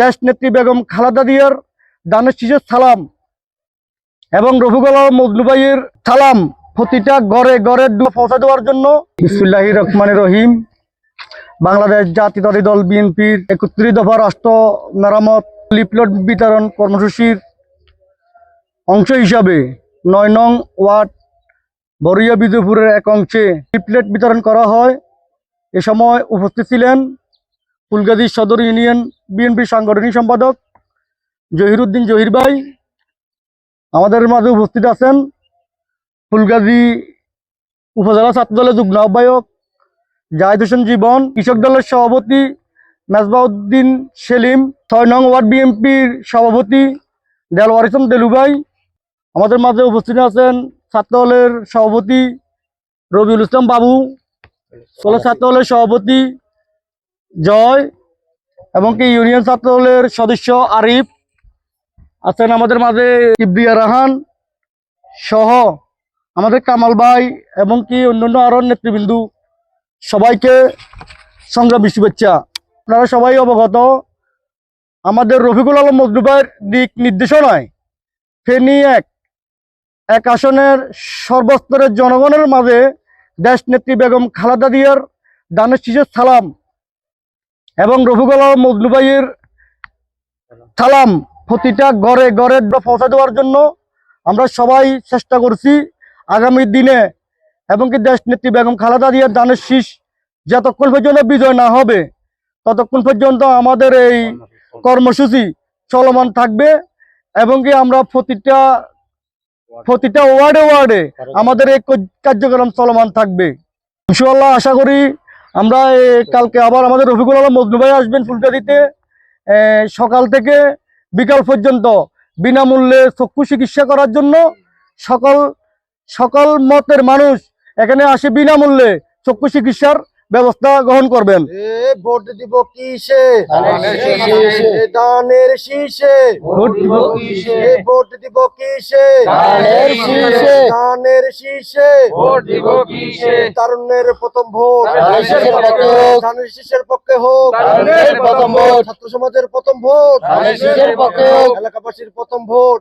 দেশ নেত্রী বেগম খালেদা দিয়ার দানের শীষের সালাম এবং রফিকুল মজনুবাইয়ের সালাম প্রতিটা গড়ে গড়ে পৌঁছে দেওয়ার জন্য। বিসমুল্লাহ রহমান রহিম। বাংলাদেশ জাতীয়তাবাদী দল বিএনপির একত্রিশ দফা রাষ্ট্র মেরামত লিফলেট বিতরণ কর্মসূচির অংশ হিসাবে নয় নং ওয়ার্ড বরিয়া বিজয়পুরের এক অংশে লিপলেট বিতরণ করা হয়। এ সময় উপস্থিত ছিলেন ফুলগাজী সদর ইউনিয়ন বিএনপি সাংগঠনিক সম্পাদক জহিরুদ্দিন জহির ভাই। আমাদের মাঝে উপস্থিত আছেন ফুলগাজী উপজেলা ছাত্র দলের যুগ্ম আহ্বায়ক জাহিদ হোসেন জীবন, কৃষক দলের সভাপতি মেজবাউদ্দিন সেলিম, ছয় নং ওয়ার্ড বিএনপির সভাপতি দেলওয়ার ইসলাম দেলুভাই। আমাদের মাঝে উপস্থিত আছেন ছাত্র দলের সভাপতি রবিউল ইসলাম বাবু, দলের ছাত্র দলের সভাপতি জয় এবং কি ইউনিয়ন ছাত্র দলের সদস্য আরিফ আছেন আমাদের মাঝে ইব্রিয়া রাহান সহ আমাদের কামাল ভাই এবং কি অন্যান্য আরও নেতৃবৃন্দু সবাইকে সংগ্রামী শুভেচ্ছা। আপনারা সবাই অবগত, আমাদের রফিকুল আলম মজনুবের দিক নির্দেশনায় ফেনী এক এক আসনের সর্বস্তরের জনগণের মাঝে দেশ নেত্রী বেগম খালাদা দিয়ার দানের শীষের সালাম এবং রফিকুল আলম মজনুবাইয়ের সালাম প্রতিটা ঘরে ঘরে পৌঁছে দেওয়ার জন্য আমরা সবাই চেষ্টা করছি আগামী দিনে এবং কি দেশ নেত্রী বেগম খালেদা দিয়ার দানের শীষ যতক্ষণ পর্যন্ত বিজয় না হবে, ততক্ষণ পর্যন্ত আমাদের এই কর্মসূচি চলমান থাকবে এবং কি আমরা প্রতিটা প্রতিটা ওয়ার্ডে ওয়ার্ডে আমাদের এই কার্যক্রম চলমান থাকবে। ইনশাল্লাহ আশা করি আমরা কালকে আবার আমাদের রফিকুল আলম, মজনু ভাই আসবেন ফুলটা দিতে সকাল থেকে বিকাল পর্যন্ত বিনামূল্যে চক্ষু চিকিৎসা করার জন্য সকল সকল মতের মানুষ এখানে আসে বিনামূল্যে চক্ষু চিকিৎসার ব্যবস্থা গ্রহণ করবেন এ ভোট দিব কিসে দানের শীষে। ভোট দিব কিসে? এ ভোট দিব কিসে দানের শীষে। দানের শীষে ভোট দিব কিসে? তারুণ্যের প্রথম ভোট শীষের পক্ষে হোক। ছাত্র সমাজের প্রথম ভোট। এলাকাবাসীর প্রথম ভোট